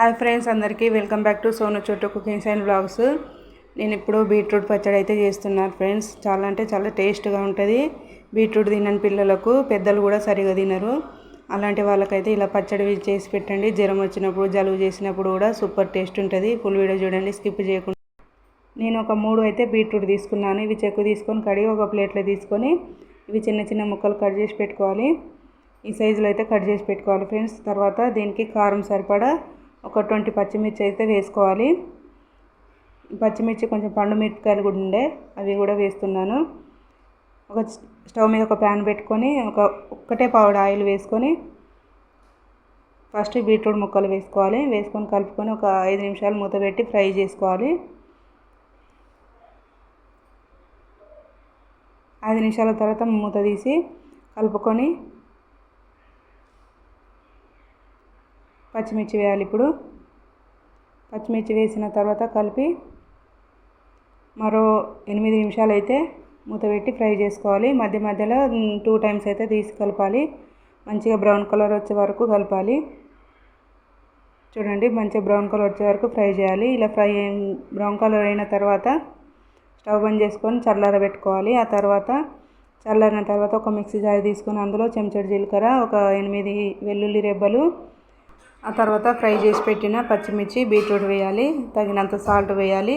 Hi friends అందరికీ welcome back to Sonu Chotu cookings and blogs. నేను ఇప్పుడు beetroot పచ్చడి అయితే చేస్తున్నాను ఫ్రెండ్స్. చాలా అంటే చాలా టేస్ట్గా ఉంటుంది. బీట్రూట్ తినని పిల్లలకు పెద్దలు కూడా సరిగా తినరు. అలాంటి వాళ్ళకైతే ఇలా పచ్చడి చేసి పెట్టండి. జ్వరం వచ్చినప్పుడు జలుబు చేసినప్పుడు కూడా సూపర్ టేస్ట్ ఉంటుంది. ఫుల్ వీడియో చూడండి స్కిప్ చేయకుండా. నేను ఒక మూడు అయితే బీట్రూట్ తీసుకున్నాను. ఇవి చెక్కు తీసుకొని కడిగి ఒక ప్లేట్లో తీసుకొని ఇవి చిన్న చిన్న ముక్కలు కట్ చేసి పెట్టుకోవాలి. ఈ సైజులో అయితే కట్ చేసి పెట్టుకోవాలి ఫ్రెండ్స్. తర్వాత దీనికి కారం సరిపడా ఒక ట్వంటీ పచ్చిమిర్చి అయితే వేసుకోవాలి. పచ్చిమిర్చి కొంచెం పండు మిరపకాయలు కూడా ఉండే అవి కూడా వేస్తున్నాను. ఒక స్టవ్ మీద ఒక ప్యాన్ పెట్టుకొని ఒక ఒక్కటే పావుడ ఆయిల్ వేసుకొని ఫస్ట్ బీట్రూట్ ముక్కలు వేసుకోవాలి. వేసుకొని కలుపుకొని ఒక ఐదు నిమిషాలు మూత పెట్టి ఫ్రై చేసుకోవాలి. ఐదు నిమిషాల తర్వాత మూత తీసి కలుపుకొని పచ్చిమిర్చి వేయాలి ఇప్పుడు. పచ్చిమిర్చి వేసిన తర్వాత కలిపి మరో ఎనిమిది నిమిషాలు అయితే మూత పెట్టి ఫ్రై చేసుకోవాలి. మధ్య మధ్యలో టూ టైమ్స్ అయితే తీసి కలపాలి. మంచిగా బ్రౌన్ కలర్ వచ్చే వరకు కలపాలి. చూడండి మంచిగా బ్రౌన్ కలర్ వచ్చే వరకు ఫ్రై చేయాలి. ఇలా ఫ్రై బ్రౌన్ కలర్ అయిన తర్వాత స్టవ్ బంద్ చేసుకొని చల్లారబెట్టుకోవాలి ఆ తర్వాత చల్లారిన తర్వాత ఒక మిక్సీ జార్ తీసుకొని అందులో చెంచడు జీలకర్ర ఒక ఎనిమిది వెల్లుల్లి రెబ్బలు ఆ తర్వాత ఫ్రై చేసి పెట్టిన పచ్చిమిర్చి బీట్రూట్ వేయాలి తగినంత సాల్ట్ వేయాలి.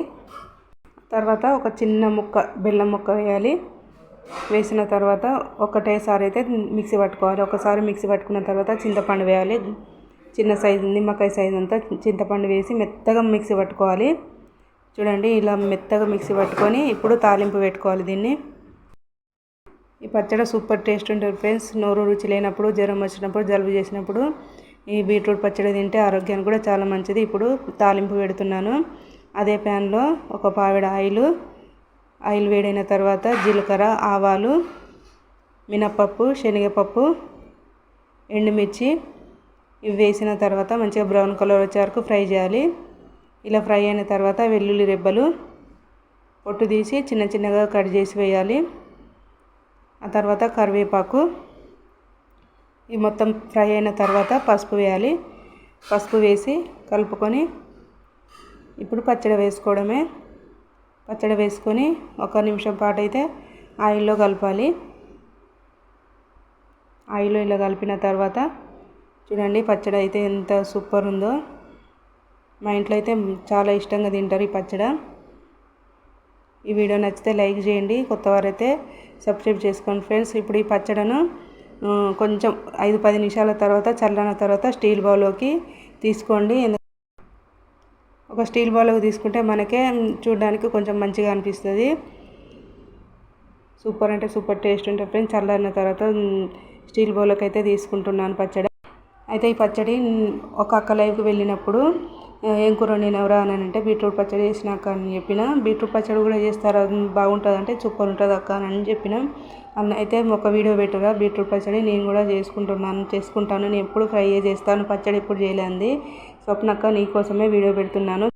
తర్వాత ఒక చిన్న ముక్క బెల్లం ముక్క వేయాలి. వేసిన తర్వాత ఒకటేసారి అయితే మిక్సీ పట్టుకోవాలి. ఒకసారి మిక్సీ పట్టుకున్న తర్వాత చింతపండు వేయాలి. చిన్న సైజు నిమ్మకాయ సైజు అంతా చింతపండు వేసి మెత్తగా మిక్సీ పట్టుకోవాలి. చూడండి ఇలా మెత్తగా మిక్సీ పట్టుకొని ఇప్పుడు తాలింపు పెట్టుకోవాలి దీన్ని. ఈ పచ్చడి సూపర్ టేస్ట్ ఉంటుంది ఫ్రెండ్స్. నోరు రుచి లేనప్పుడు జ్వరం వచ్చినప్పుడు జలుబు చేసినప్పుడు ఈ బీట్రూట్ పచ్చడి తింటే ఆరోగ్యానికి కూడా చాలా మంచిది. ఇప్పుడు తాలింపు పెడుతున్నాను. అదే ప్యాన్లో ఒక పావిడ ఆయిల్ ఆయిల్ వేడైన తర్వాత జీలకర్ర ఆవాలు మినప్పప్పు శనగపప్పు ఎండుమిర్చి ఇవి వేసిన తర్వాత మంచిగా బ్రౌన్ కలర్ వచ్చే వరకు ఫ్రై చేయాలి. ఇలా ఫ్రై అయిన తర్వాత వెల్లుల్లి రెబ్బలు పొట్టు తీసి చిన్న చిన్నగా కట్ చేసి వేయాలి. ఆ తర్వాత కరివేపాకు ఈ మొత్తం ఫ్రై అయిన తర్వాత పసుపు వేయాలి. పసుపు వేసి కలుపుకొని ఇప్పుడు పచ్చడి వేసుకోవడమే. పచ్చడి వేసుకొని ఒక నిమిషం పాటు అయితే ఆయిల్లో కలపాలి. ఆయిల్లో ఇలా కలిపిన తర్వాత చూడండి పచ్చడి అయితే ఎంత సూపర్ ఉందో. మా ఇంట్లో అయితే చాలా ఇష్టంగా తింటారు ఈ పచ్చడి. ఈ వీడియో నచ్చితే లైక్ చేయండి. కొత్త వారైతే సబ్స్క్రైబ్ చేసుకోండి ఫ్రెండ్స్. ఇప్పుడు ఈ పచ్చడను కొంచెం ఐదు పది నిమిషాల తర్వాత చల్లన తర్వాత స్టీల్ బౌల్లోకి తీసుకోండి. ఒక స్టీల్ బౌల్లోకి తీసుకుంటే మనకే చూడడానికి కొంచెం మంచిగా అనిపిస్తుంది. సూపర్ అంటే సూపర్ టేస్ట్ ఉంటుంది ఫ్రెండ్స్. చల్లన తర్వాత స్టీల్ బౌల్లోకి అయితే తీసుకుంటున్నాను పచ్చడి. అయితే ఈ పచ్చడి ఒక అక్క లైవ్కి వెళ్ళినప్పుడు ఏం కూర ఎవరా అని అంటే బీట్రూట్ పచ్చడి చేసినాక అని చెప్పిన. బీట్రూట్ పచ్చడి కూడా చేస్తారా? బాగుంటుంది అంటే సూపర్ ఉంటుంది అక్క అని చెప్పిన. అన్న అయితే ఒక వీడియో పెట్టుగా బీట్రూట్ పచ్చడి నేను కూడా చేసుకుంటున్నాను చేసుకుంటాను నేను ఎప్పుడు ఫ్రై చేస్తాను పచ్చడి ఎప్పుడు చేయలేంది స్వప్నక్క నీకోసమే వీడియో పెడుతున్నాను.